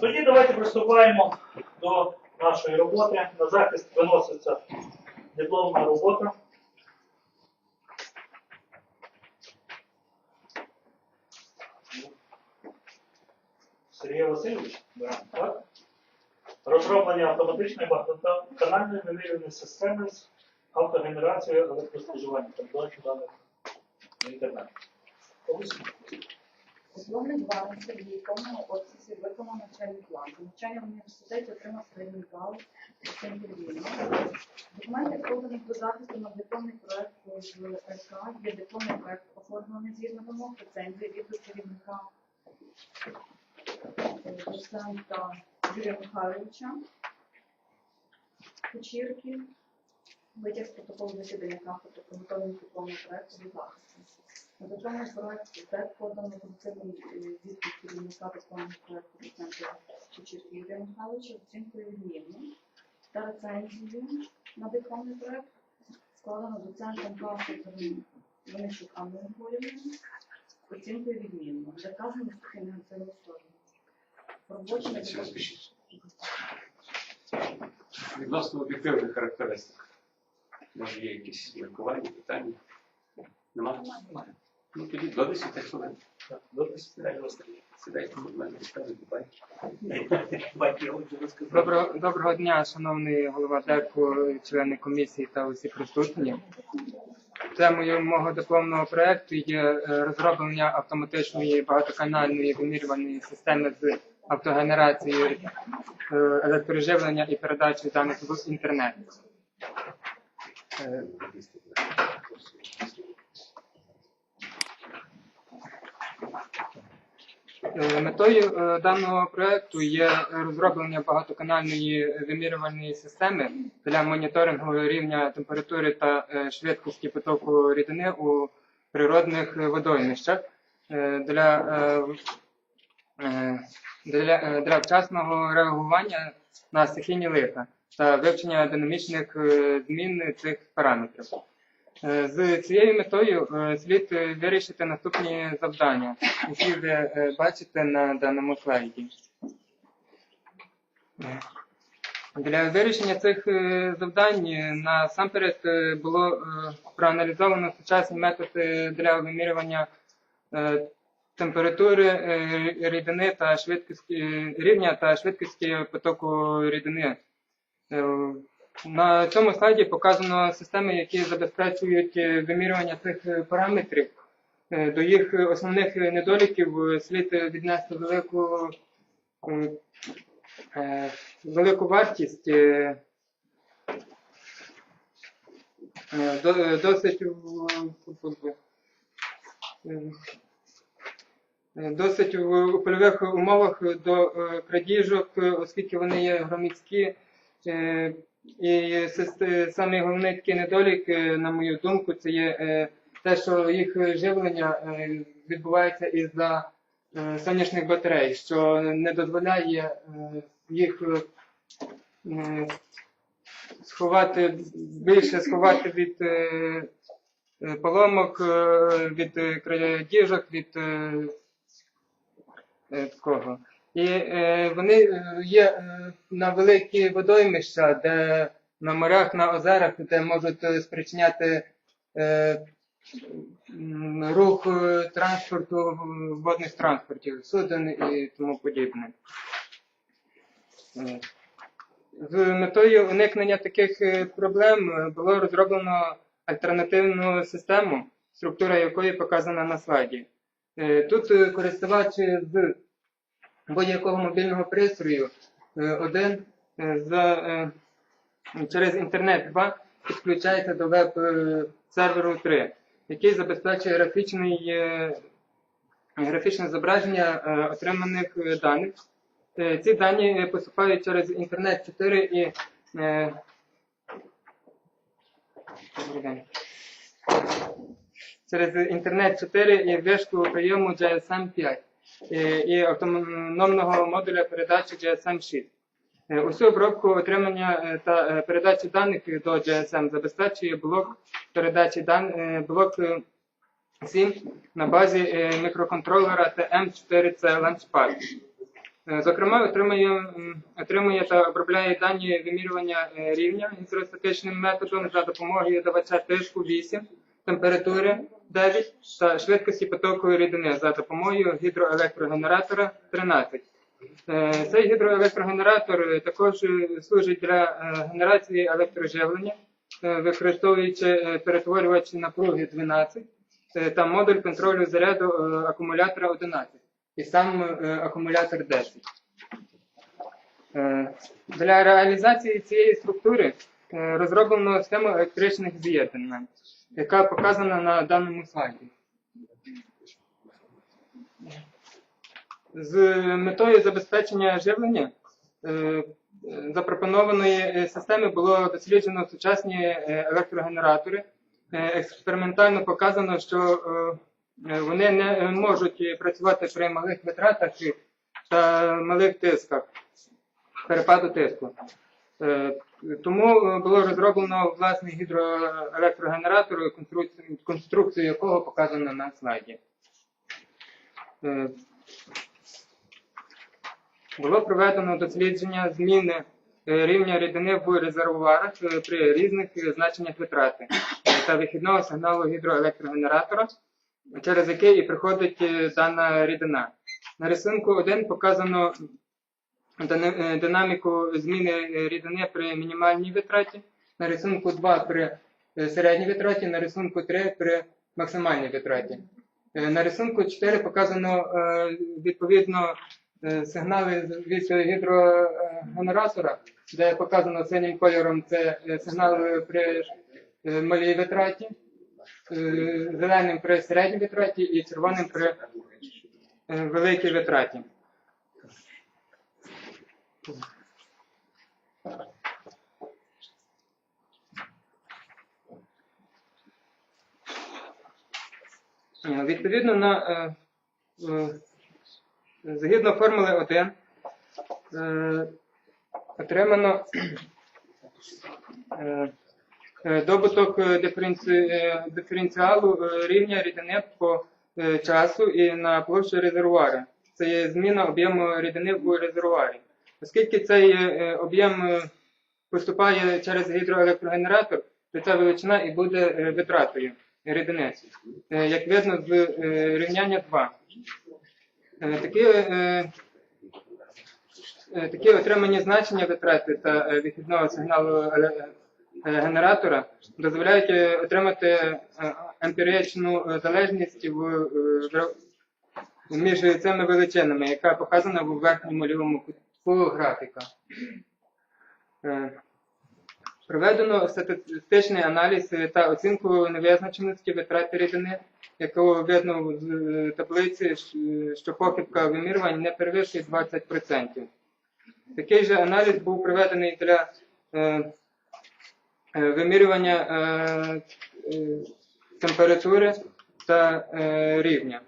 Тоді давайте приступаємо до нашої роботи. На захист виноситься дипломна робота. Сергій Васильович, так? Розроблення автоматичної багатоканальної вимірювальної системи з автогенерацією електроспоживання передачі даних в інтернет. Дипломний Барон Сергій повному обсязі виконав навчальний план. Навчання в університеті отримав середній бал інтерв'ю. Документи поданих до захисту на дипломний проект з РК є дипломний проект оформлений згідно вимог, рецензії від керівника доцента Юрія Михайловича Кучірки, витяг з протоколу засідання кафедри про готовність дипломного проекту до захисту. На дипломний проект ТЕД подано позитивний е, відповідь керівника дипломного проекту доцента Кучірки Юрія Михайловича оцінкою відмінно та рецензію на дипломний проект складено доцентом кафедри Винищук Анною Григорівною оцінкою відмінно. Для вказаних ступінь негативної сторони. Робочий Відносно об'єктивних характеристик. Може є якісь міркування, питання? Нема? Немає. Ну тоді до 10 хвилин. Так, добре, Сідайте, сідайте. Доброго, доброго дня, шановний голова ДЕКу, члени комісії та усі присутні. Темою мого дипломного проекту є е, розроблення автоматичної багатоканальної вимірювальної системи з автогенерацією е, електроживлення і передачі даних в інтернет. Е, Е, Метою е, даного проекту є розроблення багатоканальної вимірювальної системи для моніторингу рівня температури та е, швидкості потоку рідини у природних водоймищах е, для, е, е, для, е, для вчасного реагування на стихійні лиха та вивчення динамічних е, змін цих параметрів. Е, З цією метою е, слід е, вирішити наступні завдання, які ви бачите на даному слайді. Для вирішення цих завдань насамперед було проаналізовано сучасні методи для вимірювання температури рідини та швидкості рівня та швидкості потоку рідини. На цьому слайді показано системи, які забезпечують е, вимірювання цих е, параметрів. Е, До їх основних недоліків слід віднести велику, велику вартість. до- Досить досить в польових умовах до крадіжок, оскільки вони є громадські. Е, І сис- самий головний такий недолік, е, на мою думку, це є е, те, що їх живлення е, відбувається із-за е, сонячних батарей, що не дозволяє е, їх е, сховати більше сховати від е, е, поломок, е, від е, крадіжок, від е, е, такого. І е, вони е, є е, на великі водоймища, де на морях, на озерах, де можуть е, спричиняти е, рух транспорту, водних транспортів, суден і тому подібне. З метою уникнення таких проблем було розроблено альтернативну систему, структура якої показана на слайді. Тут користувач з будь-якого мобільного пристрою е, один е, за, е, через інтернет 2 підключається до веб-серверу 3, який забезпечує графічний, графічне зображення отриманих даних. Ці дані поступають через інтернет 4 і через інтернет 4 і вишку прийому GSM 5 і, і автономного модуля передачі GSM 6. Е, Усю обробку отримання е, та е, передачі даних до GSM забезпечує блок передачі даних блок е, 7 на базі е, мікроконтролера TM4C Launchpad. Е, Зокрема, отримує, отримує та обробляє дані вимірювання е, рівня гідростатичним методом за допомогою давача тиску 8, температури 9 та швидкості потоку рідини за допомогою гідроелектрогенератора 13. Е, Цей гідроелектрогенератор е, також е, служить для генерації електроживлення, використовуючи перетворювач напруги 12 е, та модуль контролю заряду акумулятора 11 і сам акумулятор 10. Е, Для реалізації цієї структури розроблено схему електричних з'єднань, яка показана на даному слайді. З метою забезпечення живлення е, е, запропонованої е, системи було досліджено сучасні е, електрогенератори. Е, Експериментально показано, що е, е, вони не е, можуть працювати при малих витратах та малих тисках, перепаду тиску. Е, Тому е, було розроблено власний гідроелектрогенератор, конструкцію- якого показано на слайді. Е, було проведено дослідження зміни рівня рідини в резервуарах при різних значеннях витрати та вихідного сигналу гідроелектрогенератора, через який і приходить дана рідина. На рисунку 1 показано динаміку зміни е, рідини при мінімальній витраті, на рисунку 2 при е, середній витраті, на рисунку 3 при максимальній витраті. Е, На рисунку 4 показано е, відповідно е, сигнали від гідрогенератора, де показано синім кольором це е, сигнали при е, малій витраті, е, зеленим при середній витраті і червоним при е, великій витраті. Е, Відповідно на е, е, згідно формули 1 е, отримано добуток диференці- диференціалу рівня рідини по часу і на площу резервуара. Це є зміна об'єму рідини в резервуарі. Оскільки цей е, об'єм е, поступає через гідроелектрогенератор, то ця величина і буде е, витратою рідини. Е, Як видно з е, рівняння 2. Е, Такі, е, е, такі отримані значення витрати та е, вихідного сигналу е, генератора дозволяють е, отримати е, емпіричну е, залежність в, е, між цими величинами, яка показана в верхньому лівому кутку графіка. Е, Проведено статистичний аналіз та оцінку невизначеності витрати рідини, яку видно з е, таблиці, що похибка вимірювань не перевищує 20%. Такий же аналіз був проведений для е, вимірювання температури та рівня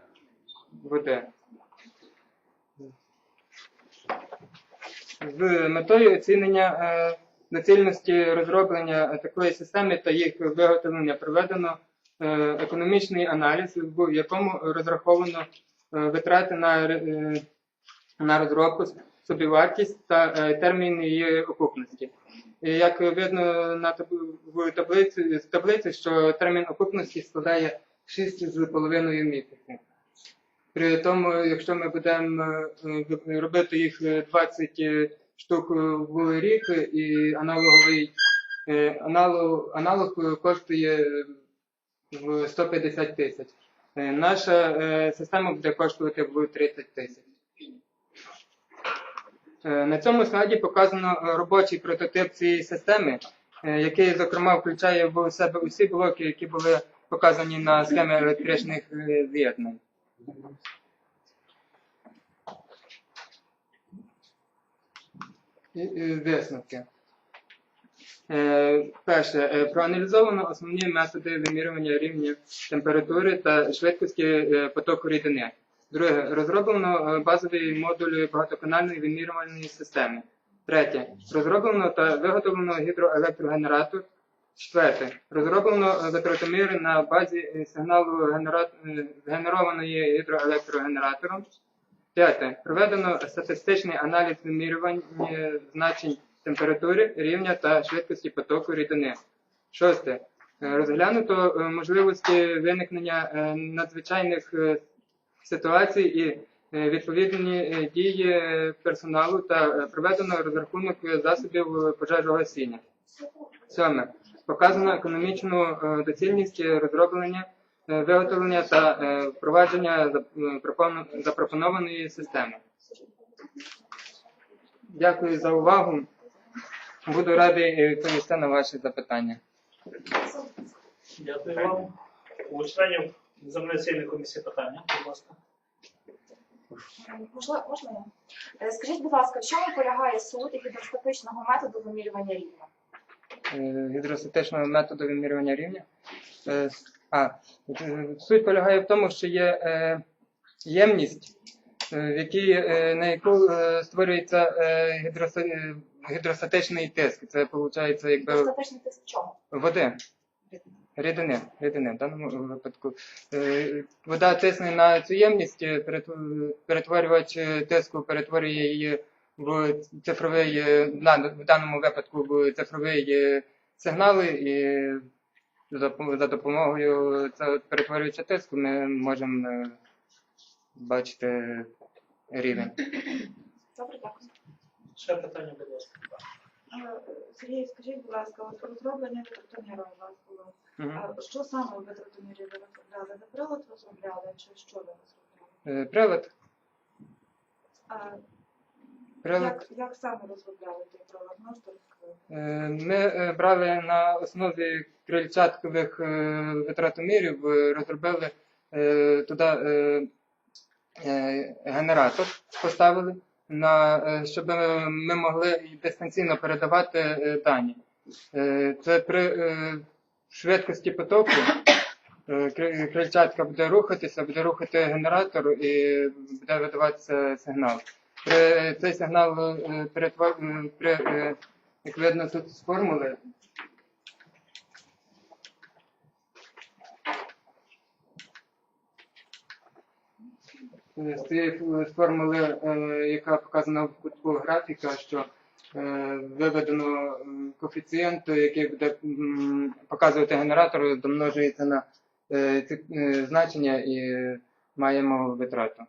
води. З метою оцінення е, доцільності розроблення такої системи та їх виготовлення проведено е, економічний аналіз, в якому розраховано е, витрати на, е, на розробку, собівартість та е, термін її окупності. І як видно на в таблиці, з таблиці, що термін окупності складає 6,5 місяців. При тому, якщо ми будемо е, робити їх е, 20 штук в рік, і аналоговий е, аналог, аналог коштує в 150 тисяч. Е, Наша е, система буде коштувати в 30 тисяч. Е, На цьому слайді показано е, робочий прототип цієї системи, е, який, зокрема, включає в себе усі блоки, які були показані на схемі електричних е, з'єднань. І, і Висновки. Е, Перше, е, проаналізовано основні методи вимірювання рівня температури та швидкості е, потоку рідини. Друге, розроблено базовий модуль багатоканальної вимірювальної системи. Третє, розроблено та виготовлено гідроелектрогенератор. Четверте, розроблено витратоміри на базі сигналу генера- згенерованої гідроелектрогенератором. П'яте. Проведено статистичний аналіз вимірювання значень температури, рівня та швидкості потоку рідини. Шосте. Е, Розглянуто е, можливості виникнення е, надзвичайних ситуацій і відповідні дії персоналу та проведено розрахунок засобів е, пожежогасіння. Сьоме. Показано економічну доцільність розроблення, виготовлення та е, впровадження е, пропону- запропонованої системи. Дякую за увагу. Буду радий е, відповісти на ваші запитання. Дякую вам. У членів екзаменаційної комісії питання, будь ласка. Можливо, можна я? Е, Скажіть, будь ласка, в чому полягає суть гідроскопічного методу вимірювання рівня? Е, гідростатичного методу вимірювання рівня. А, суть полягає в тому, що є е, ємність, е, в якій, е, на яку е, створюється е, гідроса- е, гідростатичний тиск. Це виходить якби Достаточний тиск чому? води. Рідини, рідини в даному випадку. Е, Вода тисне на цю ємність, перетворювач тиску перетворює її в цифровий, в даному випадку в цифровий е, сигнал, і за, за допомогою цього тиску ми можемо е, бачити рівень. Добре, дякую. Ще питання, будь ласка. Сергій, скажіть, будь ласка, от розроблення витратоміра у вас було. А що саме в витратомірі ви розробляли? Ви прилад розробляли чи що ви розробляли? Е, Прилад, А прилад. як, як саме розробляли той прилад? Можете розказати? Е, Ми е, брали на основі крильчаткових е, витратомірів, розробили туди генератор, поставили, щоб ми могли дистанційно передавати дані. Це при швидкості потоку крильчатка буде рухатися, буде рухати генератор і буде видаватися сигнал. Цей сигнал при як видно тут з формули. З цієї формули, е, яка показана в кутку графіка, що е, виведено коефіцієнт, який буде показувати генератор, домножується на е, значення і маємо витрату.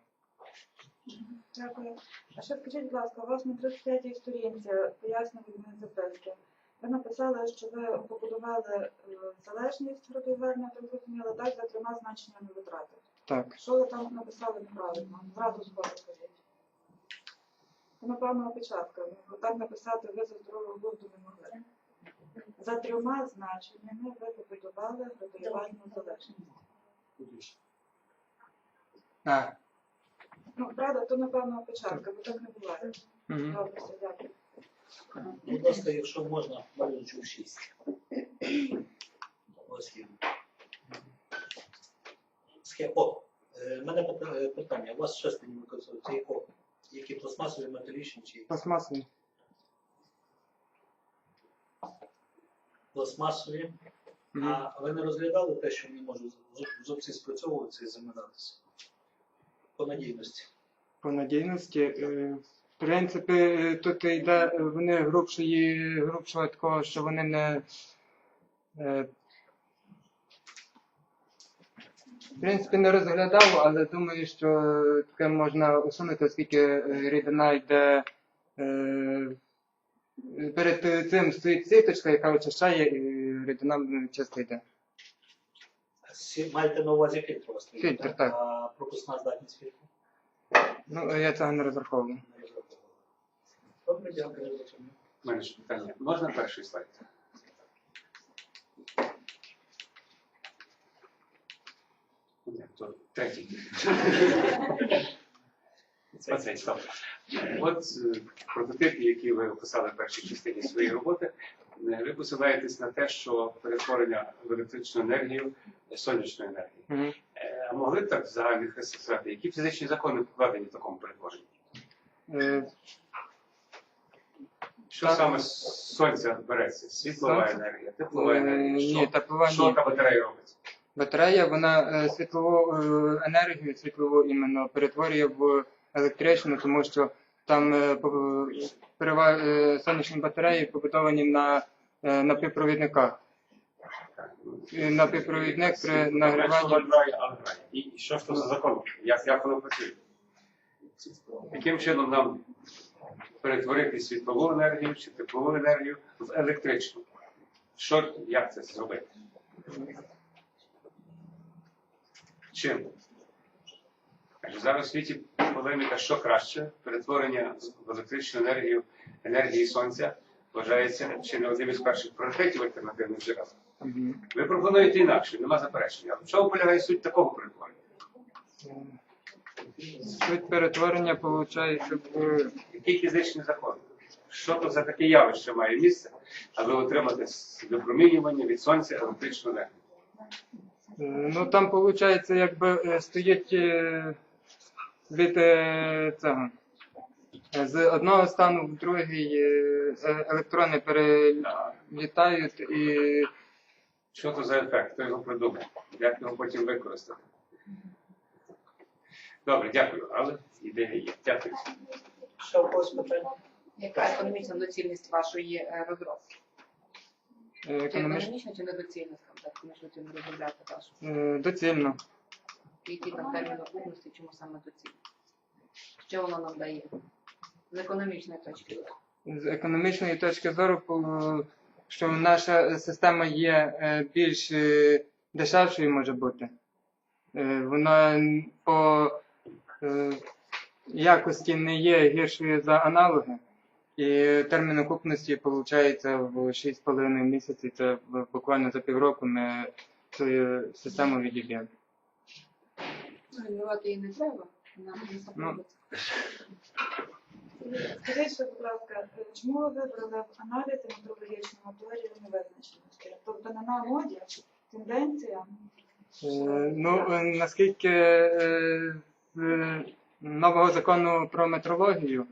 Дякую. А ще скажіть, будь ласка, у вас на 35-й сторінці пояснювальної записки. Ви написали, що ви побудували е, залежність градуювання, так зрозуміло, так, за трьома значеннями витрати. Так. Що ви там написали неправильно? Зразу згоду кажіть. Це, напевно, опечатка. Так написати ви за здорового глузду не могли. За трьома значеннями ви побудували градуювальну залежність. А, Ну, правда, то, напевно, опечатка, бо так не буває. угу. Добре, все, дякую. Будь ласка, якщо можна, малюнчу 6. Ось він. Схе- О, е, в мене пита- е, питання. У вас шестині використовуються якого? Які пластмасові, металічні чи Пластмасові. пластмасові? Мгм. А ви не розглядали те, що вони можуть зуб- зубці спрацьовуватися і заминатися? По надійності. По надійності. е, В принципі, е, тут йде е, вони грубшої, грубшого такого, що вони не. В принципі, не розглядав, але думаю, що таке можна усунути, оскільки рідина йде. Перед цим стоїть сіточка, яка очищає, і рідина чисто йде. Сі- Маєте на увазі фільтр Фільтр, так. Пропускна здатність фільму? Ну, я цього не розраховую. Добре, дякую. ж питання. Можна перший слайд? Ні, то третій. От е, прототип, який ви описали в першій частині своєї роботи, е, ви посилаєтесь на те, що перетворення в електричну енергію сонячної енергії. Е, А могли б так в загальних рисах сказати, які фізичні закони покладені в такому перетворенні? Е, Що Так. саме з сонця береться? Світлова Сонце? енергія, теплова енергія. Ні, Що, теплова що ні. та батарея робить? Батарея, вона світлову енергію, світлову іменно перетворює в електричну, тому що там е, е, сонячні батареї побудовані на е, напівпровідниках. Напівпровідник при нагріванні. І, що ж то за закон? Як, як воно працює? Яким чином нам перетворити світлову енергію чи теплову енергію в електричну? Що, як це зробити? Чим? Зараз у світі полеміка, що краще, перетворення в електричну енергію енергії сонця вважається чи не одним із перших пріоритетів альтернативних джерел. Ви пропонуєте інакше, нема заперечення. А в чому полягає суть такого перетворення? Суть перетворення виходить в Який фізичний закон? Що то за таке явище має місце, аби отримати випромінювання від сонця електричну енергію? Е, Ну там виходить, якби е, стоїть е, від е, цього. З одного стану в другий е, е, електрони перелітають і Що то за ефект? Хто його придумав? Як його потім використати? Добре, дякую. Але ідея є. Дякую. В когось питання? Яка економічна доцільність вашої розробки? економічна, чи недоцільна, скажімо так, що цим розробляти вашу? доцільно. Які там терміни окупності, чому саме доцільно? Що воно нам дає? З економічної точки зору. З економічної точки зору, що наша система є е, більш е, дешевшою може бути. Е, Вона по якості не є гіршою за аналоги. І термін окупності виходить в 6,5 місяці. Це буквально за півроку ми цю систему відіб'ємо. Генерувати її не треба, не заходиться. Скажіть, ще, будь ласка, е, чому ви вибрали в аналізі метрологічного теорію невизначеності? Тобто на нагоді тенденція Е, Ну, е, наскільки е, з нового закону про метрологію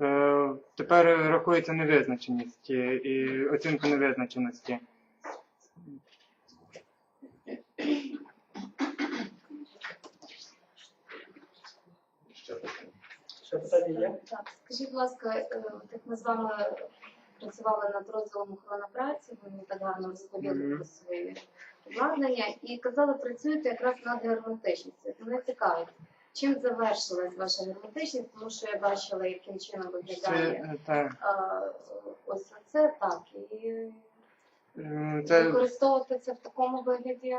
е, тепер рахується невизначеність е, і оцінка невизначеності. Ще питання є? Так, скажіть, будь ласка, е, як ми з вами працювали над розділом охорони праці, ви мені так гарно розповіли про свої обладнання і казали, працюєте якраз над герметичністю. Це мене цікавить. Чим завершилась ваша герметичність, тому що я бачила, яким чином виглядає е, та, а, ось це так. І е, це використовувати це в такому вигляді.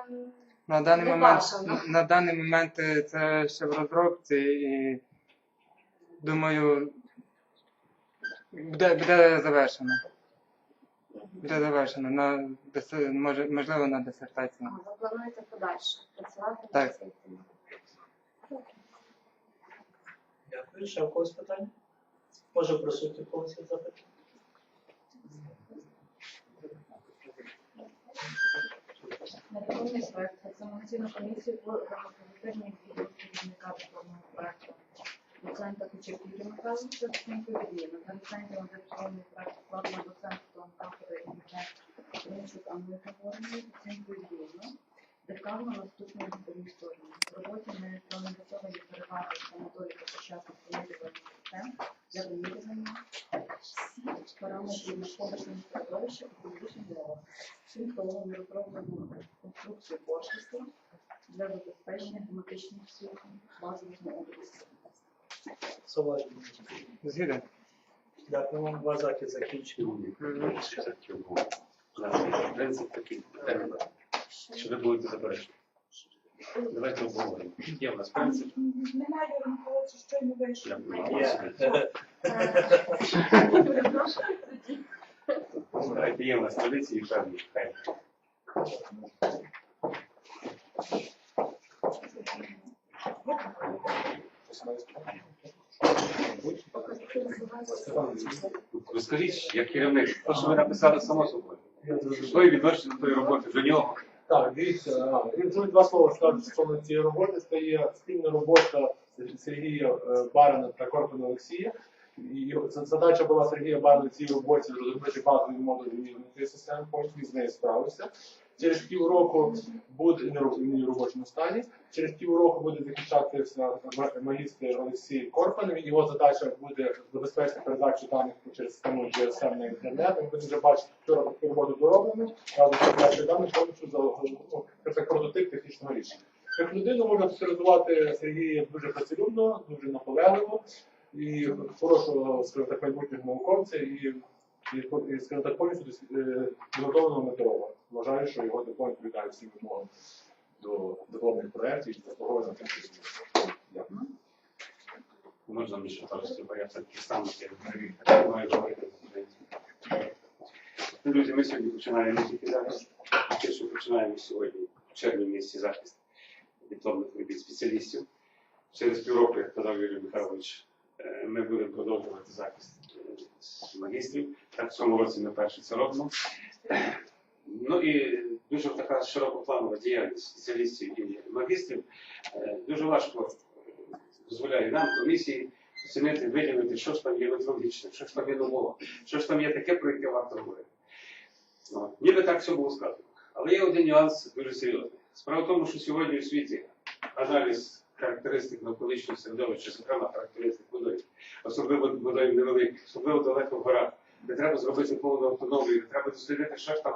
на даний момент бажано. на даний момент е, це ще в розробці і думаю буде, буде завершено. Буде завершено на може, можливо на дисертацію. а, Ви плануєте подальше працювати Так. цим темою? Дякую. Ще в когось питання? Може присутні в когось є запитання? Проект екзаменаційну комісію по дипломного проекту. Доцента оцінкою відмінно. На доценті на дипломний проект складно доцентством кафедри імені Линчук Анни Григорівни оцінкою відмінно. Декану наступної сторони. В роботі не проаналізовані переваги та методики сучасних вимірювальних систем для вимірювання параметрів навколишнього середовища у фізичних умовах. Крім того, ми розроблено конструкцію корпусу для забезпечення гематичних сухом базових областей. Зауваження. Згідно. Дякую вам. Два захід закінчені. Принцип такий термін. Що ви будете заперечувати? Давайте обговоримо. Є в нас принцип. немає Миколаївича. Я буду Є. Давайте є в нас традиції певні. Хай. Розкажіть, як керівник, що ви написали само собою. Своє відношення до тої роботи, до нього. Так, дивіться, якщо два слова скажу стосовно цієї роботи, це є спільна робота Сергія е, Барина та Корпана Олексія. Задача була Сергія Барина в цій роботі розробити модуль вимірювальної системи, потім з нею справився. Через півроку буде не робочому стані. Через півроку буде захищатися магістр Олексій Корпан. Його задача буде забезпечити передачу даних через систему GSM на інтернет. Ми будемо вже бачити, вчора роботу дороблено, разом з даних повністю за ну, це прототип технічного рішення. Як людину можна характеризувати Сергія дуже працелюбно, дуже наполегливо і хорошого майбутнього науковця і, скажімо так, повністю підготовленого метеоролога. Вважаю, що його диплом відповідає всім вимогам до дипломних проєктів і заслуговує на те, що. Дякую. Можна мені ще трошки, бо я все-таки сам я маю говорити. Друзі, ми сьогодні починаємо не тільки зараз. Те, що починаємо сьогодні в червні місяці захист дипломних робіт спеціалістів. Через півроку, як казав Юрій Михайлович, ми будемо продовжувати захист е, магістрів. Так, в цьому році ми перше це робимо. Ну і дуже така широкопланова діяльність спеціалістів і магістрів. Е, Дуже важко е, дозволяє нам, комісії, оцінити, виділити, що ж там є метрологічне, що ж там є нового, що ж там є таке, про яке варто говорити. От. Ніби так все було сказано. Але є один нюанс дуже серйозний. Справа в тому, що сьогодні у світі аналіз характеристик навколишнього середовища, зокрема характеристик водою, особливо водою невеликих, особливо далеко в горах, де треба зробити повну автономію, де треба дослідити, що ж там,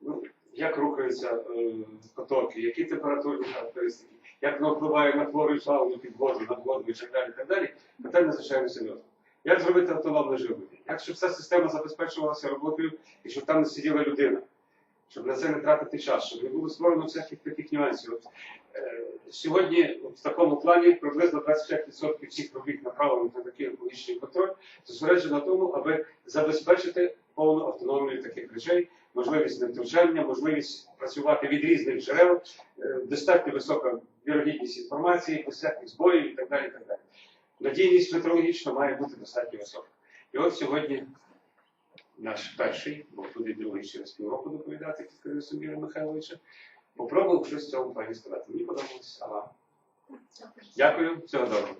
ну, як рухаються е, потоки, які температурні характеристики, як воно впливає на флору і фауну під воду, над водою і так далі, і так далі, питання надзвичайно серйозне. Як зробити автономне живлення? Як щоб вся система забезпечувалася роботою і щоб там не сиділа людина? Щоб на це не тратити час, щоб не було створено всяких таких нюансів. Е, сьогодні в такому плані приблизно 25% всіх робіт направлених на такий екологічний контроль зосереджено на тому, аби забезпечити повну автономію таких речей, можливість невтручання, можливість працювати від різних джерел, е, достатньо висока вірогідність інформації, всяких збоїв і так далі. Так далі. Надійність метеорологічна має бути достатньо висока. І от сьогодні наш перший, бо буде другий через півроку доповідати під керівництвом Михайловича, попробував щось в цьому плані сказати. Мені подобалось, але? Дякую, всього доброго.